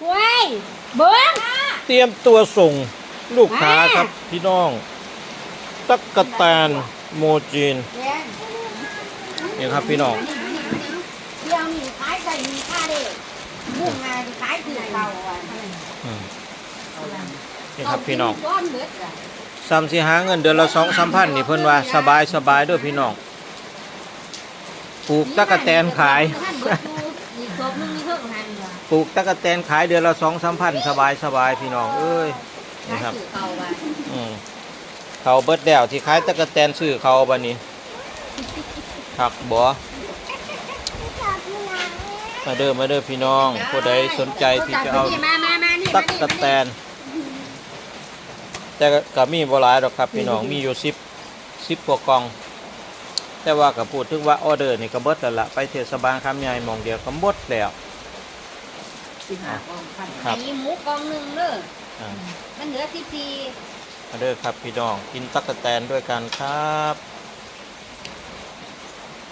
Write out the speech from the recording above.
เว้ยเบิ้ง เตรียมตัวส่งลูกค้าครับพี่น้อง ตักกะแตนโมจีนเลี้ยงนี่ครับพี่น้องเดี๋ยวนี่ขายใส่มีค่าเด้มุ่งงานขายคือเราอะอืมนี่ครับพี่น้องก้อนเบิดอะซ้ำสิหาเงินเดือนละสองสามพันนี่เพิ่นว่าสบายสบายเด้วยพี่น้องปลูกตักกะแตนขาย ท่านเบิดอยู่ อีกศพหนึงมีเพิ่งหันว่ะปลูกตักกะแตนขายเดือนละสองสามพันสบายสบายพี่น้องเอ้ยนี่ขายครับคือเราอะอืมเขาเบิดแล้วที่ขายตะกะแตนซื้อเขาบันนี้หักบ่มาเด้อมาเด้อพี่น้องผู้ใดสนใจที่จะเอามามามานี่ตักกะแตน แต่ก็ก็มีบ่หลายดอกครับพี่น้องมีอยู่สิบสิบกว่ากล่อง แต่ว่าก็พูดถึงว่าออเดอร์นี่ก็เบิดแล้วล่ะไปเทศบาลคำใหญ่หมองเดียวก็หมดแล้ว สิบห้ากล่องพันครับไอ้หมูกล่องหนึงเด้ออ่ามันเหลือสิบสี่มาเด้อครับพี่น้องกินตักกะแตนด้วยกันครับ